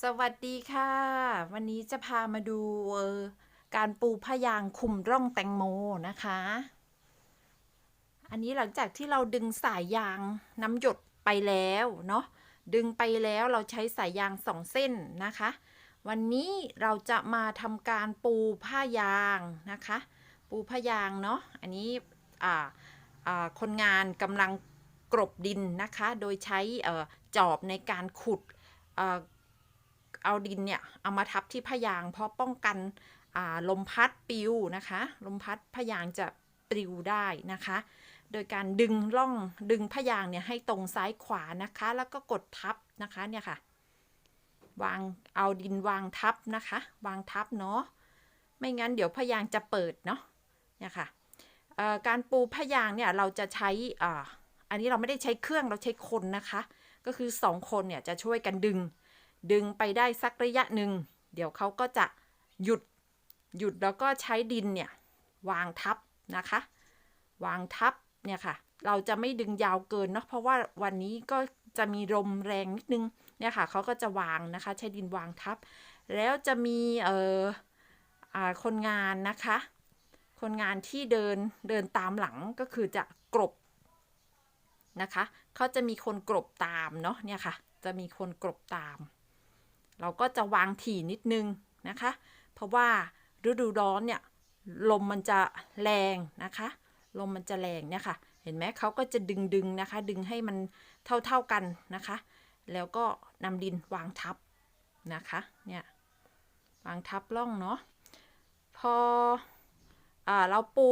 สวัสดีค่ะ วันนี้จะพามาดูออการปูผ้ายางคุมร่องแตงโมนะคะ อันนี้หลังจากที่เราดึงสายยางน้ำหยดไปแล้วเนาะดึงไปแล้วเราใช้สายยางสองเส้นนะคะ วันนี้เราจะมาทำการปูผ้ายางนะคะ ปูผ้ายางเนาะอันนี้อ่าอ่าคนงานกำลังกรบดินนะคะ โดยใช้อจอบในการขุด เอาดินเนี่ยเอามาทับที่พยาง เพราะป้องกันลมพัดปลิวนะคะ ลมพัดพยางจะปลิวได้นะคะ โดยการดึงล่องดึงพยางเนี่ยให้ตรงซ้ายขวานะคะ แล้วก็กดทับนะคะเนี่ยค่ะ วางเอาดินวางทับนะคะ วางทับเนาะไม่งั้นเดี๋ยวพยางจะเปิดเนาะเนี่ยค่ะการปูพยางเนี่ยเราจะใช้อ่อันนี้เราไม่ได้ใช้เครื่องเราใช้คนนะคะ ก็คือสองคนเนี่ยจะช่วยกันดึง ดึงไปได้สักระยะหนึ่ง เดี๋ยวเขาก็จะหยุดหยุดแล้วก็ใช้ดินเนี่ย วางทับนะคะ วางทับเนี่ยค่ะ เราจะไม่ดึงยาวเกินเนาะเพราะว่าวันนี้ก็จะมีลมแรงนิดนึงเนี่ยค่ะเขาก็จะวางนะคะ ใช้ดินวางทับ แล้วจะมีเอ่อคนงานนะคะ คนงานที่เดินเดินตามหลังก็คือจะกรบนะคะเขาจะมีคนกรบตามเนาะเนี่ยค่ะ จะมีคนกรบตาม เราก็จะวางถี่นิดนึงนะคะ เพราะว่าฤดูร้อนเนี่ยลมมันจะแรงนะคะ ลมมันจะแรงเนี่ยค่ะ เห็นไหมเขาก็จะดึงดึงนะคะ ดึงให้มันเท่าเท่าๆกันนะคะ แล้วก็นำดินวางทับนะคะ เนี่ยวางทับล่องเนาะ พออเราปู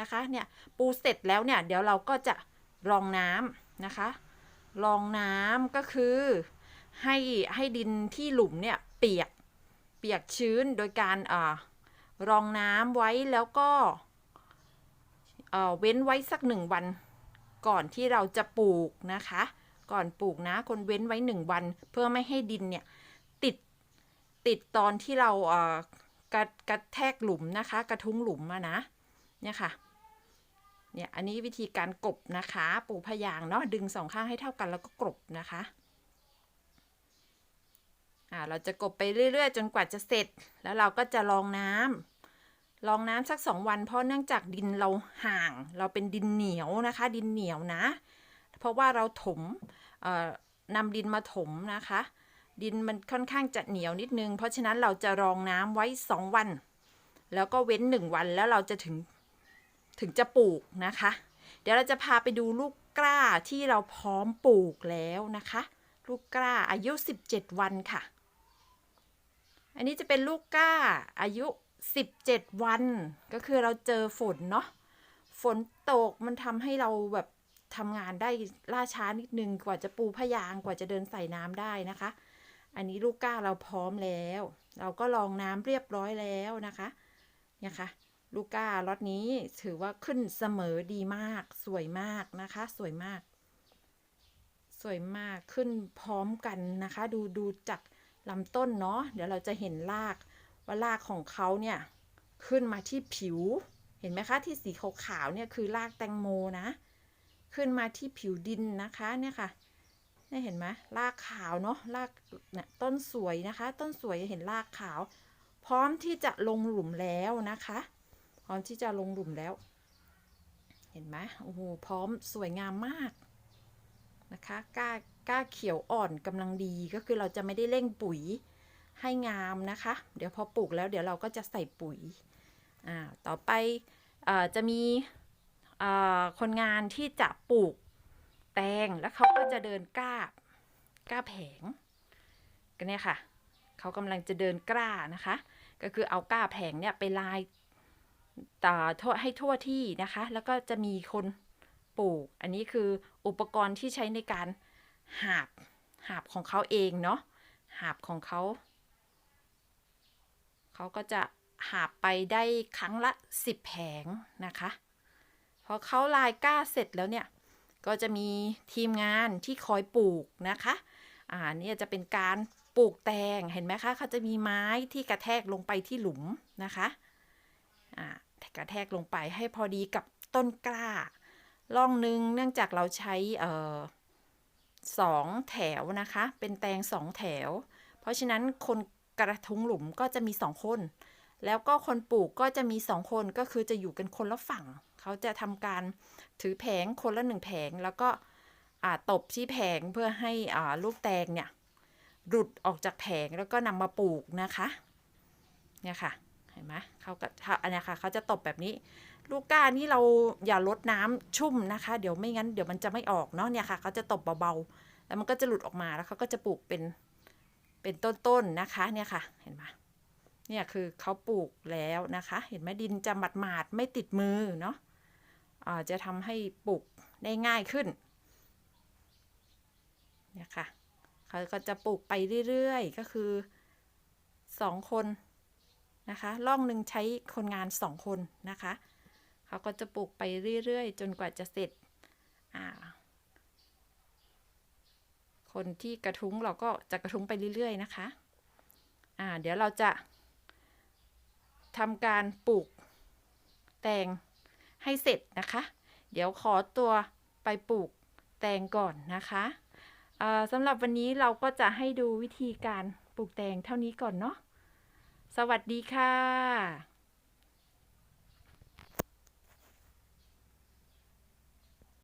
นะคะ เนี่ยปูเสร็จแล้วเนี่ยเดี๋ยวเราก็จะรองน้ำนะคะ รองน้ำก็คือ ให้ให้ดินที่หลุมเนี่ยเปียกเปียกชื้นโดยการอรองน้ำไว้แล้วก็เอ่อเว้นไว้สักหนึ่งวัน ก่อนที่เราจะปลูกนะคะ ก่อนปลูกนะคนเว้นไว้หนึ่งวัน เพื่อไม่ให้ดินเนี่ยติดติดตอนที่เราเอ่อกระกระแทกหลุมนะคะ กระทุ้งหลุมอะนะเนี่ยค่ะเนี่ยอันนี้วิธีการกบนะคะปลูกพยางเนาะดึงสองข้างให้เท่ากันแล้วก็กลบนะคะ อ่าเราจะกบไปเรื่อย ๆ จนกว่าจะเสร็จ แล้วเราก็จะรองน้ำรองน้ำสักสองวัน เพราะเนื่องจากดินเราห่าง เราเป็นดินเหนียวนะคะ ดินเหนียวนะ เพราะว่าเราถมเอ่อนำดินมาถมนะคะ ดินมันค่อนข้างจะเหนียวนิดนึง เพราะฉะนั้นเราจะรองน้ำไว้สองวัน แล้วก็เว้นหนึ่งวันแล้วเราจะถึงถึงจะปลูกนะคะ เดี๋ยวเราจะพาไปดูลูกกล้าที่เราพร้อมปลูกแล้วนะคะ ลูกกล้าอายุ 17 วันค่ะ อันนี้จะเป็นลูกก้าอายุ 17 วัน ก็คือเราเจอฝนเนาะฝนตกมันทำให้เราแบบทำงานได้ล่าช้านิดนึงกว่าจะปูพยางกว่าจะเดินใส่น้ำได้นะคะ อันนี้ลูกก้าเราพร้อมแล้ว เราก็ลองน้ำเรียบร้อยแล้วนะคะเนี่ยค่ะลูกก้าล็อตนี้ถือว่าขึ้นเสมอดีมาก สวยมากนะคะ สวยมาก สวยมากขึ้นพร้อมกันนะคะ ดูดูจาก ลำต้นเนาะเดี๋ยวเราจะเห็นรากว่ารากของเขาเนี่ยขึ้นมาที่ผิว เห็นไหมคะที่สีขาวๆเนี่ยคือรากแตงโมนะ ขึ้นมาที่ผิวดินนะคะเนี่ยค่ะเนี่เห็นไหมรากขาวเนาะรากเนี่ยต้นสวยนะคะ ต้นสวยเห็นรากขาว พร้อมที่จะลงหลุมแล้วนะคะ พร้อมที่จะลงหลุมแล้ว เห็นไหมโอ้โหพร้อมสวยงามมากนะคะกล้า กล้าเขียวอ่อนกำลังดีก็คือเราจะไม่ได้เร่งปุ๋ยให้งามนะคะ เดี๋ยวพอปลูกแล้วเดี๋ยวเราก็จะใส่ปุ๋ยอ่าต่อไปอจะมีคนงานที่จะปลูกแตงแล้วเขาก็จะเดินกล้ากล้าแผงกันเนี่ยค่ะเขากำลังจะเดินกล้านะคะ ก็คือเอากล้าแผงเนี่ยไปลายต่อทั่วให้ทั่วที่นะคะ แล้วก็จะมีคนปลูก อันนี้คืออุปกรณ์ที่ใช้ในการ หาบหาบของเขาเองเนาะหาบของเขา เขาก็จะหาบไปได้ครั้งละ 10 แผงนะคะพอเขาลายก้าเสร็จแล้วเนี่ย ก็จะมีทีมงานที่คอยปลูกนะคะอ่าเนี่ยจะเป็นการปลูกแตงเห็นไหมคะเขาจะมีไม้ที่กระแทกลงไปที่หลุมนะคะอ่ากระแทกลงไปให้พอดีกับต้นกล้าล่องหนึ่งเนื่องจากเราใช้เอ่อ สองแถวนะคะ เป็นแตงสองแถว เพราะฉะนั้นคนกระทุงหลุมก็จะมีสองคน แล้วก็คนปลูกก็จะมีสองคนก็คือจะอยู่กันคนละฝั่ง เขาจะทำการถือแผงคนละหนึ่งแผง แล้วก็ตบที่แผงเพื่อให้ลูกแตงเนี่ยหลุดออกจากแผงแล้วก็นำมาปลูกนะคะ เนี่ยค่ะ ห็นไหมเขาก็อันนี้ค่ะเขาจะตบแบบนี้ ลูกก้านี่เราอย่าลดน้ำชุ่มนะคะ เดี๋ยวไม่งั้นเดี๋ยวมันจะไม่ออกเนาะเนี่ยค่ะเขาจะตบเบาๆ แล้วมันก็จะหลุดออกมาแล้วเขาก็จะปลูกเป็นเป็นต้นๆนะคะเนี่ยค่ะเห็นไหมเนี่ยคือเขาปลูกแล้วนะคะ เห็นไหมดินจะหมาดๆไม่ติดมือเนาะจะทำให้ปลูกได้ง่ายขึ้นเนี่ยค่ะเขาก็จะปลูกไปเรื่อยๆ ก็คือสองคน นะคะร่องหนึ่งใช้คนงานสองคนนะคะเขาก็จะปลูกไปเรื่อยๆ จนกว่าจะเสร็จอ่าคนที่กระทุ้งเราก็จะกระทุ้งไปเรื่อยๆนะคะอ่าเดี๋ยวเราจะทำการปลูกแตงให้เสร็จนะคะ เดี๋ยวขอตัวไปปลูกแตงก่อนนะคะสำหรับวันนี้เราก็จะให้ดูวิธีการปลูกแตงเท่านี้ก่อนเนาะ สวัสดีค่ะ